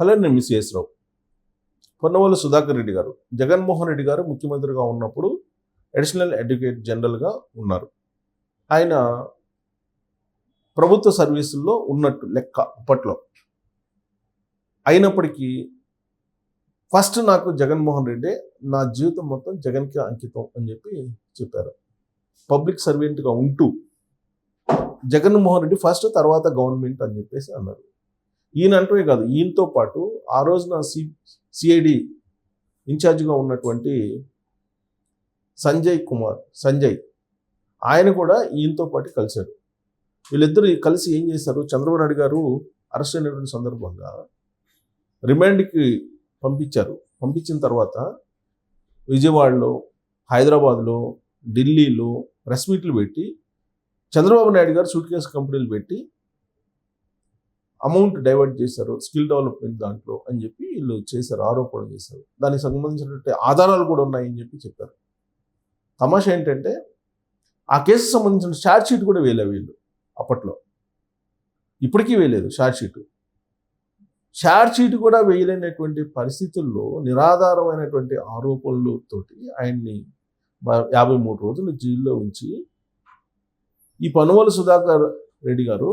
Hello miss చేసినావు పొన్నవల్లి సుధాకర్ రెడ్డి గారు జగన్మోహన్ రెడ్డి గారు ముఖ్యమంత్రిగా ఉన్నప్పుడు అడిషనల్ అడ్వకేట్ జనరల్గా ఉన్నారు. ఆయన ప్రభుత్వ సర్వీసుల్లో ఉన్నట్టు లెక్క అప్పట్లో. అయినప్పటికీ ఫస్ట్ నాకు జగన్మోహన్ రెడ్డి నా జీవితం మొత్తం జగన్కి అంకితం అని చెప్పి చెప్పారు. పబ్లిక్ సర్వెంట్గా ఉంటూ జగన్మోహన్ రెడ్డి ఫస్ట్ తర్వాత గవర్నమెంట్ అని చెప్పేసి అన్నారు. ఈయన అంటమే కాదు ఈయనతో పాటు ఆ రోజున సి సిఐడి ఇన్ఛార్జ్గా ఉన్నటువంటి సంజయ్ కుమార్ సంజయ్ ఆయన కూడా ఈయనతో పాటు కలిశారు. వీళ్ళిద్దరు కలిసి ఏం చేశారు? చంద్రబాబు నాయుడు గారు అరెస్ట్ అయినటువంటి సందర్భంగా రిమాండ్కి పంపించారు. పంపించిన తర్వాత విజయవాడలో హైదరాబాద్లో ఢిల్లీలో ప్రెస్ మీట్లు పెట్టి చంద్రబాబు నాయుడు గారు సూట్ కేసు కంపెనీలు పెట్టి అమౌంట్ డైవర్ట్ చేశారు స్కిల్ డెవలప్మెంట్ దాంట్లో అని చెప్పి వీళ్ళు చేశారు ఆరోపణలు చేశారు. దానికి సంబంధించినటువంటి ఆధారాలు కూడా ఉన్నాయని చెప్పి చెప్పారు. తమాషా ఏంటంటే ఆ కేసు సంబంధించిన షార్ట్ షీట్ కూడా వేయలే వీళ్ళు అప్పట్లో. ఇప్పటికీ వేయలేదు షార్ట్ షీట్ షార్ట్ షీట్ కూడా వేయలేనటువంటి పరిస్థితుల్లో నిరాధారమైనటువంటి ఆరోపణలతోటి ఆయన్ని యాభై మూడు రోజులు జైల్లో ఉంచి ఈ పనువల సుధాకర్ రెడ్డి గారు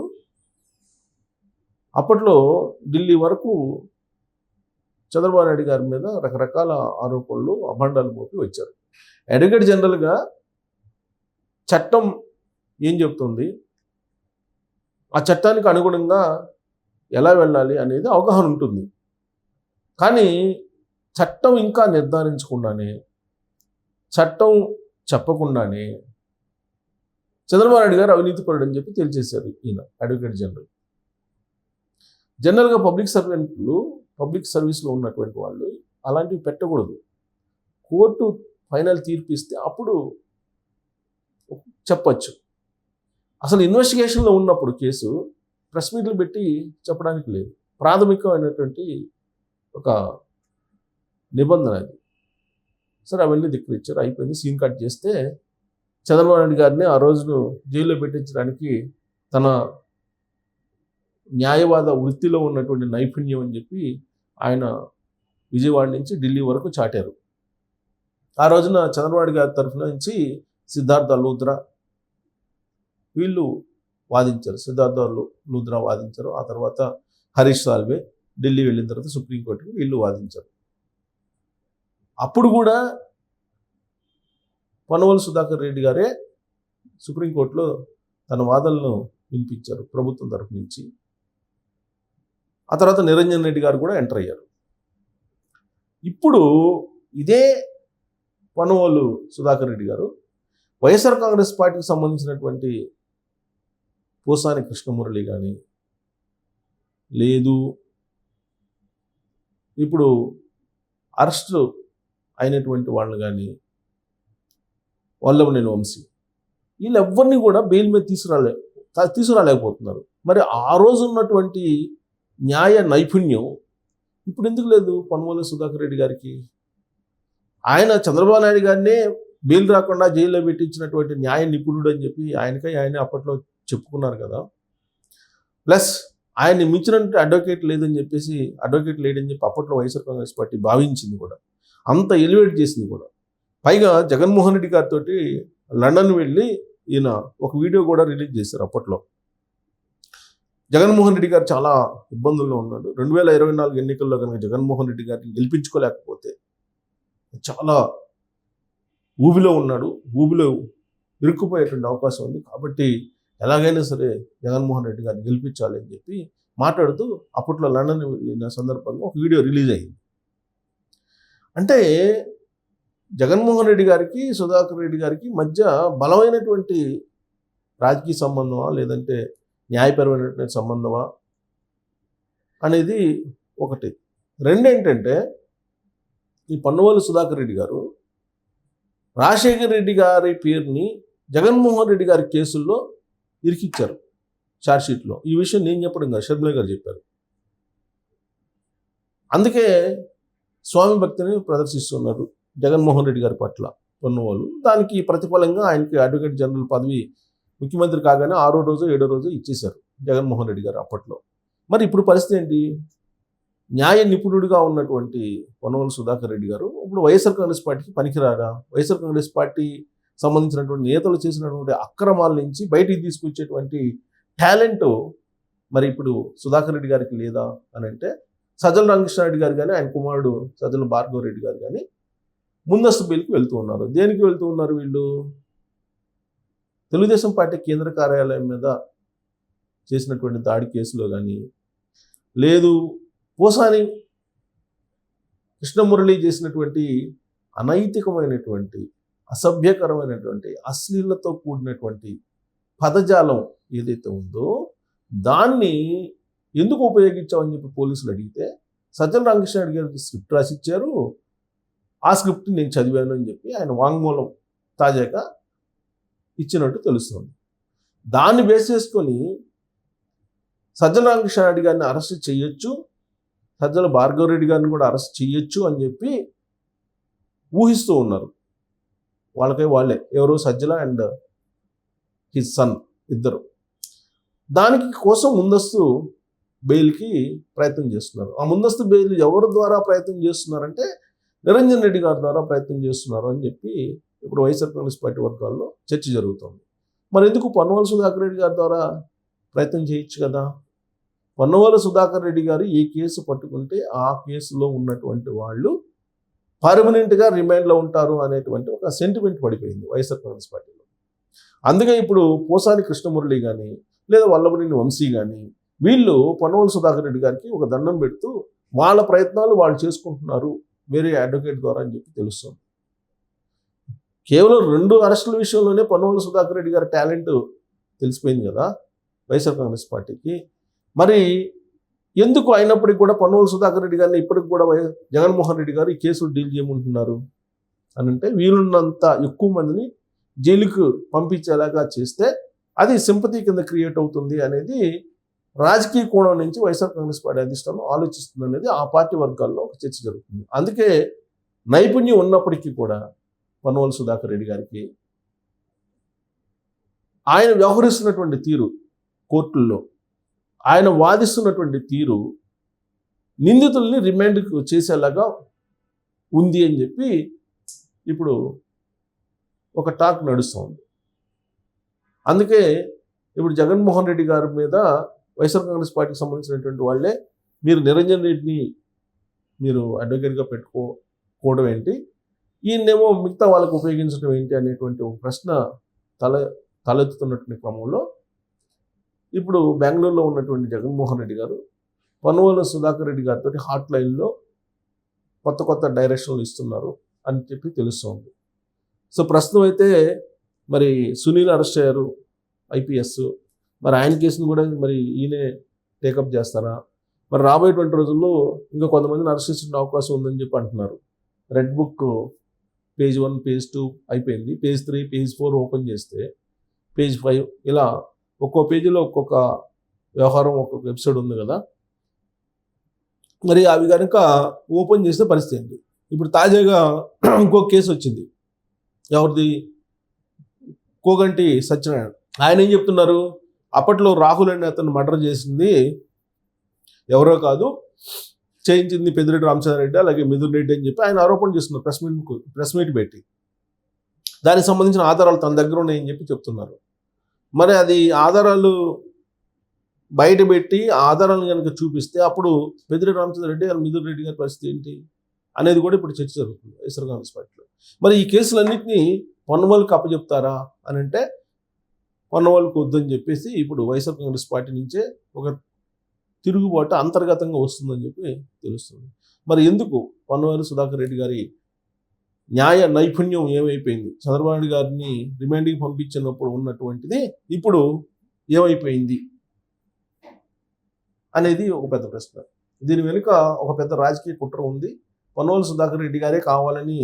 అప్పట్లో ఢిల్లీ వరకు చంద్రబాబు నాయుడు గారి మీద రకరకాల ఆరోపణలు అభండాలు మోపి వచ్చారు. అడ్వకేట్ జనరల్గా చట్టం ఏం చెప్తుంది? ఆ చట్టానికి అనుగుణంగా ఎలా వెళ్ళాలి అనేది అవగాహన ఉంటుంది. కానీ చట్టం ఇంకా నిర్ధారించకుండానే చట్టం చెప్పకుండానే చంద్రబాబు నాయుడు గారు అవినీతి పరుడు అని చెప్పి తెలియజేశారు ఈయన అడ్వకేట్ జనరల్. జనరల్గా పబ్లిక్ సర్వెంట్లు పబ్లిక్ సర్వీస్లో ఉన్నటువంటి వాళ్ళు అలాంటివి పెట్టకూడదు. కోర్టు ఫైనల్ తీర్పు ఇస్తే అప్పుడు చెప్పచ్చు. అసలు ఇన్వెస్టిగేషన్లో ఉన్నప్పుడు కేసు ప్రెస్ మీట్లు పెట్టి చెప్పడానికి లేదు. ప్రాథమికమైనటువంటి ఒక నిబంధన అది. సరే అవన్నీ ధిక్కరించారు అయిపోయింది. సీన్ కట్ చేస్తే చంద్రబాబు నాయుడు గారిని ఆ రోజును జైల్లో పెట్టించడానికి తన న్యాయవాద వృత్తిలో ఉన్నటువంటి నైపుణ్యం అని చెప్పి ఆయన విజయవాడ నుంచి ఢిల్లీ వరకు చాటారు. ఆ రోజున చంద్రబాబు గారి తరఫున నుంచి సిద్ధార్థ లూద్రా వీళ్ళు వాదించారు. సిద్ధార్థ లూద్రా వాదించారు. ఆ తర్వాత హరీష్ సాల్వే ఢిల్లీ వెళ్ళిన తర్వాత సుప్రీంకోర్టుకి వీళ్ళు వాదించారు. అప్పుడు కూడా పనవల్ సుధాకర్ రెడ్డి గారే సుప్రీంకోర్టులో తన వాదనలను వినిపించారు ప్రభుత్వం తరఫు నుంచి. ఆ తర్వాత నిరంజన్ రెడ్డి గారు కూడా ఎంటర్ అయ్యారు. ఇప్పుడు ఇదే పనువాళ్ళు సుధాకర్ రెడ్డి గారు వైఎస్ఆర్ కాంగ్రెస్ పార్టీకి సంబంధించినటువంటి పోసాని కృష్ణమురళి కానీ లేదు. ఇప్పుడు అరెస్ట్ అయినటువంటి వాళ్ళు కానీ వల్లభనేని వంశీ వీళ్ళెవ్వరిని కూడా బెయిల్ మీద తీసుకురాలే తీసుకురాలేకపోతున్నారు. మరి ఆ రోజు ఉన్నటువంటి న్యాయ నైపుణ్యం. ఇప్పుడు ఎందుకు లేదు పనుమూల సుధాకర్ రెడ్డి గారికి? ఆయన చంద్రబాబు నాయుడు గారినే బెయిల్ రాకుండా జైల్లో పెట్టించినటువంటి న్యాయ నిపుణుడు అని చెప్పి ఆయనకై ఆయన అప్పట్లో చెప్పుకున్నారు కదా. ప్లస్ ఆయన్ని మించినట్టు అడ్వకేట్ లేదని చెప్పేసి అడ్వకేట్ లేడని చెప్పి అప్పట్లో వైఎస్ఆర్ కాంగ్రెస్ పార్టీ భావించింది కూడా. అంత ఎలివేట్ చేసింది కూడా. పైగా జగన్మోహన్ రెడ్డి గారితో లండన్ వెళ్ళి ఈయన ఒక వీడియో కూడా రిలీజ్ చేశారు అప్పట్లో. జగన్మోహన్ రెడ్డి గారు చాలా ఇబ్బందుల్లో ఉన్నాడు. రెండు వేల ఇరవై నాలుగు ఎన్నికల్లో కనుక జగన్మోహన్ రెడ్డి గారిని గెలిపించుకోలేకపోతే చాలా ఊబిలో ఉన్నాడు. ఊబిలో ఇరుక్కుపోయేటువంటి అవకాశం ఉంది. కాబట్టి ఎలాగైనా సరే జగన్మోహన్ రెడ్డి గారిని గెలిపించాలి అని చెప్పి మాట్లాడుతూ అప్పట్లో లండన్ వెళ్ళిన సందర్భంగా ఒక వీడియో రిలీజ్ అయింది. అంటే జగన్మోహన్ రెడ్డి గారికి సుధాకర్ రెడ్డి గారికి మధ్య బలమైనటువంటి రాజకీయ సంబంధమా లేదంటే న్యాయపరమైనటువంటి సంబంధమా అనేది ఒకటి. రెండేంటంటే ఈ పన్నువల్లి సుధాకర్ రెడ్డి గారు రాజశేఖర్ రెడ్డి గారి పేరుని జగన్మోహన్ రెడ్డి గారి కేసుల్లో ఇరికిచ్చారు షీట్లో ఈ విషయం నేను చెప్పడం కాదు షర్మిల గారు చెప్పారు. అందుకే స్వామి భక్తిని ప్రదర్శిస్తున్నారు జగన్మోహన్ రెడ్డి గారి పట్ల పన్నువాళ్ళు దానికి ప్రతిఫలంగా ఆయనకి అడ్వకేట్ జనరల్ పదవి ముఖ్యమంత్రి కాగానే ఆరో రోజు ఏడో రోజు ఇచ్చేశారు జగన్మోహన్ రెడ్డి గారు అప్పట్లో. మరి ఇప్పుడు పరిస్థితి ఏంటి? న్యాయ నిపుణుడిగా ఉన్నటువంటి పొన్నవల సుధాకర్ రెడ్డి గారు ఇప్పుడు వైఎస్ఆర్ కాంగ్రెస్ పార్టీకి పనికిరారా? వైఎస్ఆర్ కాంగ్రెస్ పార్టీ సంబంధించినటువంటి నేతలు చేసినటువంటి అక్రమాల నుంచి బయటికి తీసుకొచ్చేటువంటి టాలెంట్ మరి ఇప్పుడు సుధాకర్ రెడ్డి గారికి లేదా అని అంటే సజ్జల రామకృష్ణారెడ్డి గారు కానీ ఆయన కుమారుడు సజ్జల భార్గవ రెడ్డి గారు కానీ ముందస్తు బెయిల్కి వెళ్తూ ఉన్నారు. దేనికి వెళ్తూ ఉన్నారు వీళ్ళు? తెలుగుదేశం పార్టీ కేంద్ర కార్యాలయం మీద చేసినటువంటి దాడి కేసులో కానీ లేదు పోసాని కృష్ణమురళి చేసినటువంటి అనైతికమైనటువంటి అసభ్యకరమైనటువంటి అశ్లీలతో కూడినటువంటి పదజాలం ఏదైతే ఉందో దాన్ని ఎందుకు ఉపయోగించామని చెప్పి పోలీసులు అడిగితే సజ్జన రామకృష్ణ గారికి స్క్రిప్ట్ రాసిచ్చారు ఆ స్క్రిప్ట్ నేను చదివాను అని చెప్పి ఆయన వాంగ్మూలం తాజాగా ఇచ్చినట్టు తెలుస్తుంది. దాన్ని బేస్ చేసుకొని సజ్జల రామకృష్ణ రెడ్డి గారిని అరెస్ట్ చేయొచ్చు సజ్జల భార్గవ రెడ్డి గారిని కూడా అరెస్ట్ చేయొచ్చు అని చెప్పి ఊహిస్తూ ఉన్నారు. వాళ్ళకై వాళ్ళే. ఎవరు? సజ్జల అండ్ హిజ్ సన్ ఇద్దరు. దానికి కోసం ముందస్తు బెయిల్కి ప్రయత్నం చేస్తున్నారు. ఆ ముందస్తు బెయిల్ ఎవరి ద్వారా ప్రయత్నం చేస్తున్నారంటే నిరంజన్ రెడ్డి గారి ద్వారా ప్రయత్నం చేస్తున్నారు అని చెప్పి ఇప్పుడు వైఎస్ఆర్ కాంగ్రెస్ పార్టీ వర్గాల్లో చర్చ జరుగుతుంది. మరి ఎందుకు పన్నవాల సుధాకర్ రెడ్డి గారి ద్వారా ప్రయత్నం చేయొచ్చు కదా? పన్నవాల సుధాకర్ రెడ్డి గారు ఏ కేసు పట్టుకుంటే ఆ కేసులో ఉన్నటువంటి వాళ్ళు పర్మనెంట్గా రిమైండ్లో ఉంటారు అనేటువంటి ఒక సెంటిమెంట్ పడిపోయింది వైఎస్ఆర్ కాంగ్రెస్ పార్టీలో. అందుకే ఇప్పుడు పోసాని కృష్ణమురళి కానీ లేదా వల్లభనేని వంశీ కానీ వీళ్ళు పొన్నవల సుధాకర్ రెడ్డి గారికి ఒక దండం పెడుతూ వాళ్ళ ప్రయత్నాలు వాళ్ళు చేసుకుంటున్నారు. వేరే అడ్వకేట్ ద్వారా అని చెప్పి తెలుస్తుంది. కేవలం రెండు అరెస్టుల విషయంలోనే పొన్నవల సుధాకర్ రెడ్డి గారి టాలెంట్ తెలిసిపోయింది కదా వైఎస్ఆర్ కాంగ్రెస్ పార్టీకి. మరి ఎందుకు అయినప్పటికీ కూడా పొన్నవల సుధాకర్ రెడ్డి గారిని ఇప్పటికి కూడా జగన్మోహన్ రెడ్డి గారు ఈ కేసులు డీల్ చేయమంటున్నారు అని అంటే వీలున్నంత ఎక్కువ మందిని జైలుకు పంపించేలాగా చేస్తే అది సింపతి కింద క్రియేట్ అవుతుంది అనేది రాజకీయ కోణం నుంచి వైఎస్ఆర్ కాంగ్రెస్ పార్టీ అధిష్టానం ఆలోచిస్తుంది అనేది ఆ పార్టీ వర్గాల్లో ఒక చర్చ జరుగుతుంది. అందుకే నైపుణ్యం ఉన్నప్పటికీ కూడా పన్నవల్ సుధాకర్ రెడ్డి గారికి ఆయన వ్యవహరిస్తున్నటువంటి తీరు కోర్టుల్లో ఆయన వాదిస్తున్నటువంటి తీరు నిందితుల్ని రిమాండ్కి చేసేలాగా ఉంది అని చెప్పి ఇప్పుడు ఒక టాక్ నడుస్తుంది. అందుకే ఇప్పుడు జగన్మోహన్ రెడ్డి గారి మీద వైఎస్ఆర్ కాంగ్రెస్ పార్టీకి సంబంధించినటువంటి వాళ్ళే మీరు నిరంజన్ రెడ్డిని మీరు అడ్వకేట్గా పెట్టుకోవడం ఏంటి? ఈయనేమో మిగతా వాళ్ళకు ఉపయోగించడం ఏంటి అనేటువంటి ఒక ప్రశ్న తల తలెత్తుతున్నటువంటి క్రమంలో ఇప్పుడు బెంగళూరులో ఉన్నటువంటి జగన్మోహన్ రెడ్డి గారు పనువల సుధాకర్ రెడ్డి గారితో హాట్ లైన్లో కొత్త కొత్త డైరెక్షన్లు ఇస్తున్నారు అని చెప్పి తెలుస్తోంది. సో ప్రస్తుతం అయితే మరి సునీల్ అరెస్ట్ అయ్యారు ఐపీఎస్. మరి ఆయన కేసును కూడా మరి ఈయనే టేకప్ చేస్తారా? మరి రాబోయేటువంటి రోజుల్లో ఇంకా కొంతమందిని అరెస్ట్ చేసిన అవకాశం ఉందని చెప్పి అంటున్నారు. Red book page one page two అయిపోయింది. Page three page four open చేస్తే పేజ్ ఫైవ్ ఇలా ఒక్కో పేజీలో ఒక్కొక్క వ్యవహారం ఒక్కొక్క ఎపిసోడ్ ఉంది కదా. మరి అవి కనుక ఓపెన్ చేస్తే పరిస్థితి ఏంటి? ఇప్పుడు తాజాగా ఇంకో కేసు వచ్చింది. ఎవరిది? కోగంటి సత్యనారాయణ. ఆయన ఏం చెప్తున్నారు? అప్పట్లో రాహుల్ అనే అతను మర్డర్ చేసింది ఎవరో కాదు చేయించింది పెద్దిరెడ్డి రామచంద్రారెడ్డి అలాగే మిథున్ రెడ్డి అని చెప్పి ఆయన ఆరోపణ చేస్తున్నారు ప్రెస్ మీట్ ప్రెస్ మీట్ పెట్టి. దానికి సంబంధించిన ఆధారాలు తన దగ్గర ఉన్నాయని చెప్పి చెప్తున్నారు. మరి అది ఆధారాలు బయట పెట్టి ఆధారాలను కనుక చూపిస్తే అప్పుడు పెద్దిరెడ్డి రామచంద్రారెడ్డి అలాగే మిథున్ రెడ్డి గారి పరిస్థితి ఏంటి అనేది కూడా ఇప్పుడు చర్చ జరుగుతుంది వైఎస్ఆర్ కాంగ్రెస్ పార్టీలో. మరి ఈ కేసులన్నింటినీ పొన్నవాళ్ళకి అప్పచెప్తారా అని అంటే పొన్నవాళ్ళకి వద్దని చెప్పేసి ఇప్పుడు వైఎస్ఆర్ కాంగ్రెస్ పార్టీ నుంచే ఒక తిరుగుబాటు అంతర్గతంగా వస్తుందని చెప్పి తెలుస్తుంది. మరి ఎందుకు పన్నవారి సుధాకర్ రెడ్డి గారి న్యాయ నైపుణ్యం ఏమైపోయింది? చంద్రబాబు నాయుడు గారిని రిమాండ్కి పంపించినప్పుడు ఉన్నటువంటిది ఇప్పుడు ఏమైపోయింది? అనేది ఒక పెద్ద ప్రశ్న. దీని వెనుక ఒక పెద్ద రాజకీయ కుట్ర ఉంది. పొన్నోలు సుధాకర్ రెడ్డి గారే కావాలని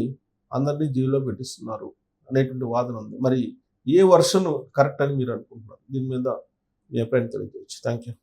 అందరినీ జైల్లో పెట్టిస్తున్నారు అనేటువంటి వాదన ఉంది. మరి ఏ వర్షన్ కరెక్ట్ అని మీరు అనుకుంటున్నారు? దీని మీద మీ అభిప్రాయం తెలియజేయచ్చు. Thank you